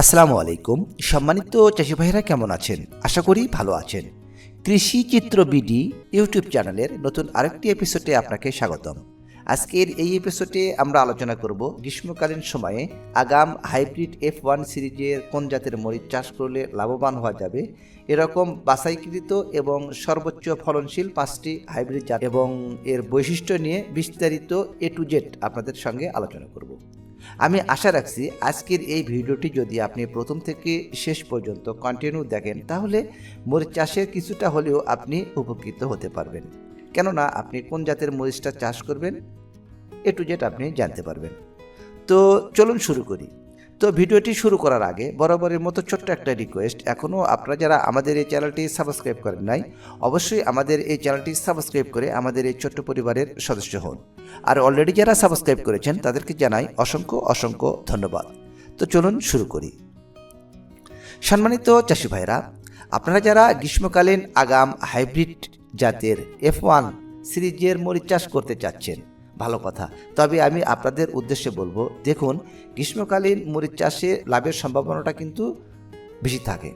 আসসালামু আলাইকুম। সম্মানিত চাষি ভাইরা কেমন আছেন? আশা করি ভালো আছেন। কৃষি চিত্র বিডি ইউটিউব চ্যানেলের নতুন আরেকটি এপিসোডে আপনাকে স্বাগতম। আজকের এই এপিসোডে আমরা আলোচনা করব গ্রীষ্মকালীন সময়ে আগাম হাইব্রিড এফ ওয়ান সিরিজের কোন জাতের মরিচ চাষ করলে লাভবান হওয়া যাবে। এরকম বাছাইকৃত এবং সর্বোচ্চ ফলনশীল পাঁচটি হাইব্রিড জাত এবং এর বৈশিষ্ট্য নিয়ে বিস্তারিত এ টু জেড আপনাদের সঙ্গে আলোচনা করব। আমি আশা রাখছি আজকের এই ভিডিওটি যদি আপনি প্রথম থেকে শেষ পর্যন্ত কন্টিনিউ দেখেন, তাহলে মরিচ চাষের কিছুটা হলেও আপনি উপকৃত হতে পারবেন। কেননা আপনি কোন জাতের মরিচটা চাষ করবেন, এ টু জেড আপনি জানতে পারবেন। তো চলুন শুরু করি। তো ভিডিওটি শুরু করার আগে বরাবরের মতো ছোট্ট একটা রিকোয়েস্ট এখনও আপনারা যারা আমাদের এই চ্যানেলটি সাবস্ক্রাইব করেন নাই, অবশ্যই আমাদের এই চ্যানেলটি সাবস্ক্রাইব করে আমাদের এই ছোট্ট পরিবারের সদস্য হন। আর অলরেডি যারা সাবস্ক্রাইব করেছেন, তাদেরকে জানাই অসংখ্য অসংখ্য ধন্যবাদ। তো চলুন শুরু করি। সম্মানিত চাষি ভাইরা, আপনারা যারা গ্রীষ্মকালীন আগাম হাইব্রিড জাতের এফ ওয়ান সিরিজের মরিচ চাষ করতে চাচ্ছেন ভালো কথা। তবে আমি আপনাদের উদ্দেশ্যে বলব, দেখুন, গ্রীষ্মকালীন মরিচ চাষে লাভের সম্ভাবনাটা কিন্তু বেশি থাকে।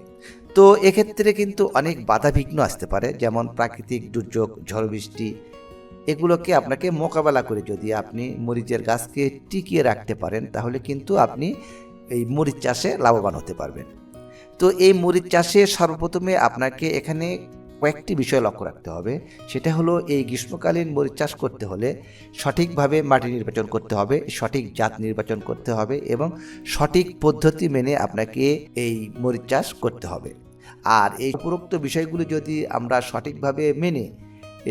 তো এক্ষেত্রে কিন্তু অনেক বাধা বিঘ্ন আসতে পারে, যেমন প্রাকৃতিক দুর্যোগ, ঝড় বৃষ্টি, এগুলোকে আপনাকে মোকাবেলা করে যদি আপনি মরিচের গাছকে টিকিয়ে রাখতে পারেন, তাহলে কিন্তু আপনি এই মরিচ চাষে লাভবান হতে পারবেন। তো এই মরিচ চাষে সর্বপ্রথমে আপনাকে এখানে কয়েকটি বিষয় লক্ষ্য রাখতে হবে। সেটা হলো, এই গ্রীষ্মকালীন মরিচ চাষ করতে হলে সঠিকভাবে মাটি নির্বাচন করতে হবে, সঠিক জাত নির্বাচন করতে হবে এবং সঠিক পদ্ধতি মেনে আপনাকে এই মরিচ চাষ করতে হবে। আর এই উপরোক্ত বিষয়গুলি যদি আমরা সঠিকভাবে মেনে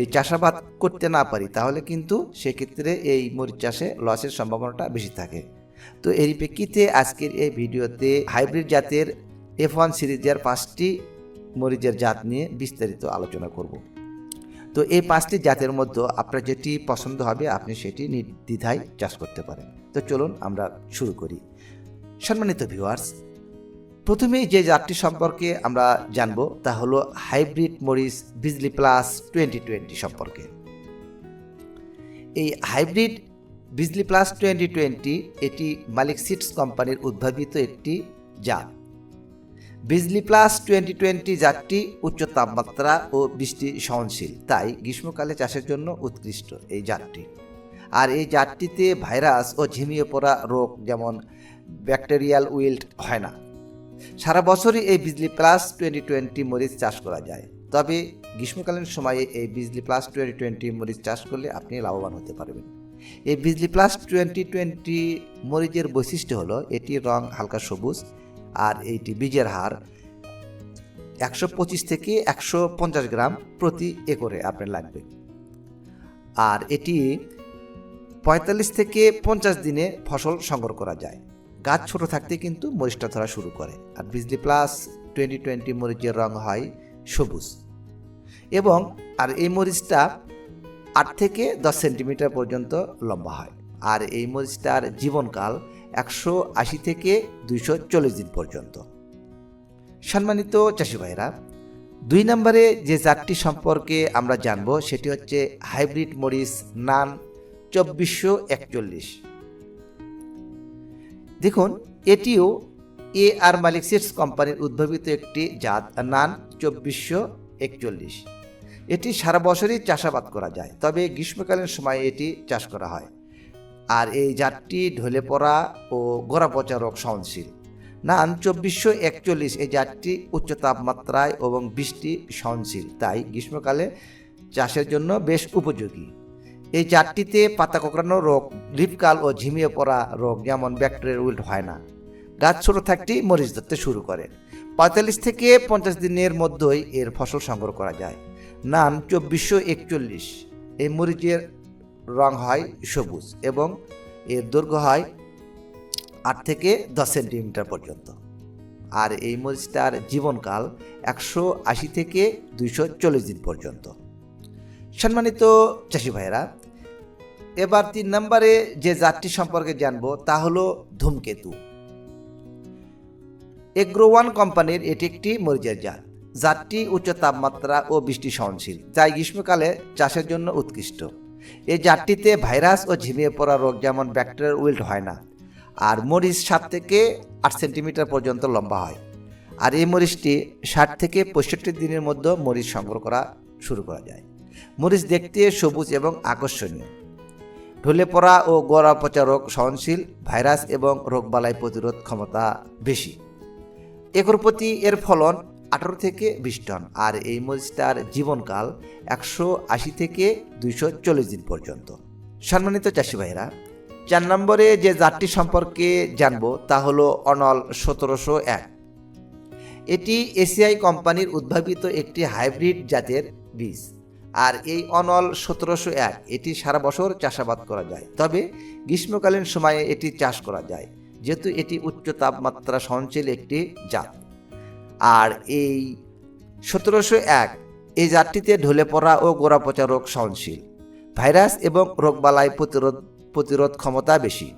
এই চাষাবাদ করতে না পারি, তাহলে কিন্তু সেক্ষেত্রে এই মরিচ চাষে লসের সম্ভাবনাটা বেশি থাকে। তো এর প্রেক্ষিতে আজকের এই ভিডিওতে হাইব্রিড জাতের এফ ওয়ান সিরিজের পাঁচটি মরিচের জাত নিয়ে বিস্তারিত আলোচনা করব। তো এই পাঁচটি জাতের মধ্যে আপনার যেটি পছন্দ হবে, আপনি সেটি নির্দ্বিধায় চাষ করতে পারেন। তো চলুন আমরা শুরু করি। সম্মানিত ভিউয়ার্স, প্রথমেই যে জাতটি সম্পর্কে আমরা জানব তা হলো হাইব্রিড মরিচ বিজলি প্লাস টোয়েন্টি টোয়েন্টি সম্পর্কে। এই hybrid Bijli plus twenty twenty এটি মালিক সিডস কোম্পানির উদ্ভাবিত একটি জাত। বিজলি প্লাস টোয়েন্টি টোয়েন্টি জাতটি উচ্চ তাপমাত্রা ও বৃষ্টি সহনশীল, তাই গ্রীষ্মকালে চাষের জন্য উৎকৃষ্ট এই জাতটি। আর এই জাতটিতে ভাইরাস ও ঝিমিয়ে পড়া রোগ যেমন ব্যাকটেরিয়াল উইল্ট হয় না। সারা বছরই এই বিজলি প্লাস টোয়েন্টি টোয়েন্টি মরিচ চাষ করা যায়। তবে গ্রীষ্মকালীন সময়ে এই বিজলি প্লাস টোয়েন্টি টোয়েন্টি মরিচ চাষ করলে আপনি লাভবান হতে পারবেন। এই বিজলি প্লাস টোয়েন্টি টোয়েন্টি মরিচের বৈশিষ্ট্য হলো, এটির রং হালকা সবুজ আর এইটি বীজের হার একশো পঁচিশ থেকে একশো পঞ্চাশ গ্রাম প্রতি একরে আপনার লাগবে। আর এটি পঁয়তাল্লিশ থেকে পঞ্চাশ দিনে ফসল সংগ্রহ করা যায়। গাছ ছোট থাকতে কিন্তু মরিচটা ধরা শুরু করে আর বিজলি প্লাস টোয়েন্টি টোয়েন্টি মরিচের রং হয় সবুজ। এবং আর এই মরিচটা আট থেকে দশ সেন্টিমিটার পর্যন্ত লম্বা হয়। আর এই মরিচটার জীবনকাল একশো আশি থেকে দুইশো চল্লিশ দিন পর্যন্ত। সম্মানিত চাষি ভাইরা, দুই নম্বরে যে জাতটি সম্পর্কে আমরা জানব সেটি হচ্ছে হাইব্রিড মরিচ নান চব্বিশশো একচল্লিশ। দেখুন, এটিও এ আর মালিক সিডস কোম্পানির উদ্ভাবিত একটি জাত নান চব্বিশশো একচল্লিশ। এটি সারা বছরই চাষাবাদ করা যায়, তবে গ্রীষ্মকালীন সময়ে এটি চাষ করা হয়। আর এই জাতটি ঢলে পড়া ও গোড়া পচা রোগ সহনশীল। নান চব্বিশশো একচল্লিশ এই জাতটি উচ্চ তাপমাত্রায় এবং বৃষ্টি সহনশীল, তাই গ্রীষ্মকালে চাষের জন্য বেশ উপযোগী। এই জাতটিতে পাতা কোঁকড়ানো রোগ, লিপকাল ও ঝিমিয়ে পড়া রোগ যেমন ব্যাকটেরিয়ার উইল্ট হয় না। গাছ ছোট থাকতেই মরিচ ধরতে শুরু করে। পঁয়তাল্লিশ থেকে পঞ্চাশ দিনের মধ্যেই এর ফসল সংগ্রহ করা যায়। নান চব্বিশশো একচল্লিশ, এই মরিচের রং হয় সবুজ এবং এর দৈর্ঘ্য হয় আট থেকে দশ সেন্টিমিটার পর্যন্ত। আর এই মরিচটার জীবনকাল একশো আশি থেকে দুইশো চল্লিশ দিন পর্যন্ত। সম্মানিত চাষি ভাইয়েরা, এবার তিন নম্বরে যে জাতটি সম্পর্কে জানব তা হলো ধূমকেতু। এগ্রো ওয়ান কোম্পানির এটি একটি মরিচের জাত। জাতটি উচ্চ তাপমাত্রা ও বৃষ্টি সহনশীল তাই গ্রীষ্মকালে চাষের জন্য উৎকৃষ্ট। এই জাতটিতে ভাইরাস ও ঝিমিয়ে পড়া রোগ যেমন ব্যাকটেরিয়াল উইল্ট হয় না, আর মরিচ সাত থেকে আট সেন্টিমিটার পর্যন্ত লম্বা হয়। আর এই মরিচটি ষাট থেকে পঁয়ষট্টি দিনের মধ্যে মরিচ সংগ্রহ করা শুরু করা যায়। মরিচ দেখতে সবুজ এবং আকর্ষণীয়। ঢলে পড়া ও গোড়া পচা রোগ সহনশীল, ভাইরাস এবং রোগবালাই প্রতিরোধ ক্ষমতা বেশি। একর প্রতি এর ফলন আঠারো থেকে বিশ টন, আর এই মরিচটার জীবনকাল একশো আশি থেকে দুইশো চল্লিশ দিন পর্যন্ত। সম্মানিত চাষি ভাইরা চার নম্বরে যে জাতটি সম্পর্কে জানব তা হলো অনল সতেরোশো এক। এটি এসিআই কোম্পানির উদ্ভাবিত একটি হাইব্রিড জাতের বীজ, আর এই অনল সতেরোশো এক, এটি সারা বছর চাষাবাদ করা যায়। তবে গ্রীষ্মকালীন সময়ে এটি চাষ করা যায়, যেহেতু এটি উচ্চ তাপমাত্রা সহনশীল একটি জাত। আর এই সতেরোশো এক, এই জাতটিতে ঢলে পড়া ও গোড়া পচা রোগ সহনশীল। ভাইরাস এবং রোগবালাই প্রতিরোধ প্রতিরোধ ক্ষমতা বেশি।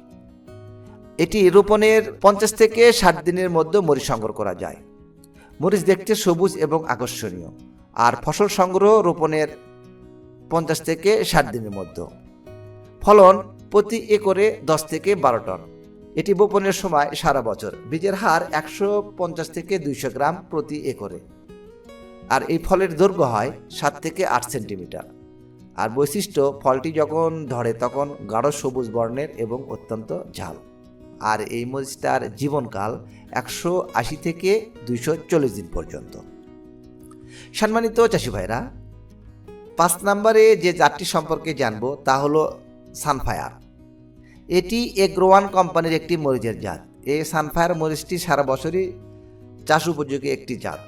এটি রোপণের পঞ্চাশ থেকে ষাট দিনের মধ্যে মরিচ সংগ্রহ করা যায়। মরিচ দেখতে সবুজ এবং আকর্ষণীয়। আর ফসল সংগ্রহ রোপণের পঞ্চাশ থেকে ষাট দিনের মধ্যে। ফলন প্রতি একরে দশ থেকে বারো টন। এটি বপনের সময় সারা বছর। বীজের হার একশো পঞ্চাশ থেকে দুইশো গ্রাম প্রতি একরে। আর এই ফলের দৈর্ঘ্য হয় সাত থেকে আট সেন্টিমিটার। আর বৈশিষ্ট্য, ফলটি যখন ধরে তখন গাঢ় সবুজ বর্ণের এবং অত্যন্ত ঝাল। আর এই মরিচটার জীবনকাল একশো আশি থেকে দুইশো চল্লিশ দিন পর্যন্ত। সম্মানিত চাষি ভাইরা, পাঁচ নম্বরে যে জাতটি সম্পর্কে জানব তা হলো সানফায়ার। এটি এগ্রোয়ান কোম্পানির একটি মরিচের জাত। এই সানফায়ার মরিচটি সারা বছরই চাষ উপযোগী একটি জাত।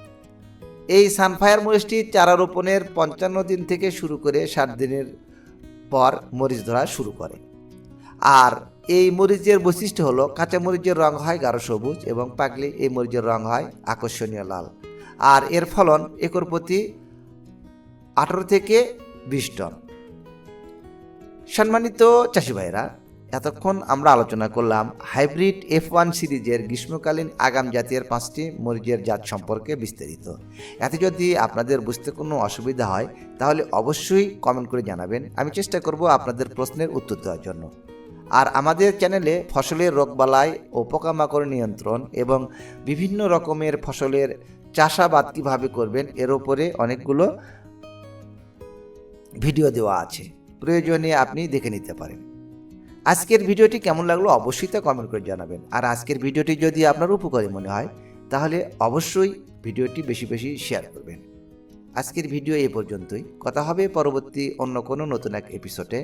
এই সানফায়ার মরিচটি চারা রোপণের পঞ্চান্ন দিন থেকে শুরু করে ষাট দিনের পর মরিচ ধরা শুরু করে। আর এই মরিচের বৈশিষ্ট্য হলো, কাঁচা মরিচের রং হয় গাঢ় সবুজ এবং পাকলে এই মরিচের রং হয় আকর্ষণীয় লাল। আর এর ফলন একর প্রতি আঠারো থেকে বিশ টন। সম্মানিত চাষি ভাইরা এতক্ষণ আমরা আলোচনা করলাম হাইব্রিড এফ ওয়ান সিরিজের গ্রীষ্মকালীন আগাম জাতীয় পাঁচটি মরিচের জাত সম্পর্কে বিস্তারিত। এতে যদি আপনাদের বুঝতে কোনো অসুবিধা হয়, তাহলে অবশ্যই কমেন্ট করে জানাবেন। আমি চেষ্টা করব আপনাদের প্রশ্নের উত্তর দেওয়ার জন্য। আর আমাদের চ্যানেলে ফসলের রোগবালাই ও পোকামাকড় নিয়ন্ত্রণ এবং বিভিন্ন রকমের ফসলের চাষাবাদ কীভাবে করবেন, এর ওপরে অনেকগুলো ভিডিও দেওয়া আছে। প্রয়োজনে আপনি দেখে নিতে পারেন। আজকের ভিডিওটি কেমন লাগল অবশ্যই তা কমেন্ট করে জানাবেন। আর আজকের ভিডিওটি যদি আপনার উপকারী মনে হয়, তাহলে অবশ্যই ভিডিওটি বেশি বেশি শেয়ার করবেন। আজকের ভিডিও এ পর্যন্তই। কথা হবে পরবর্তী অন্য কোনো নতুন এক এপিসোডে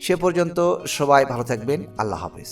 সে পর্যন্ত সবাই ভালো থাকবেন। আল্লাহ হাফেজ।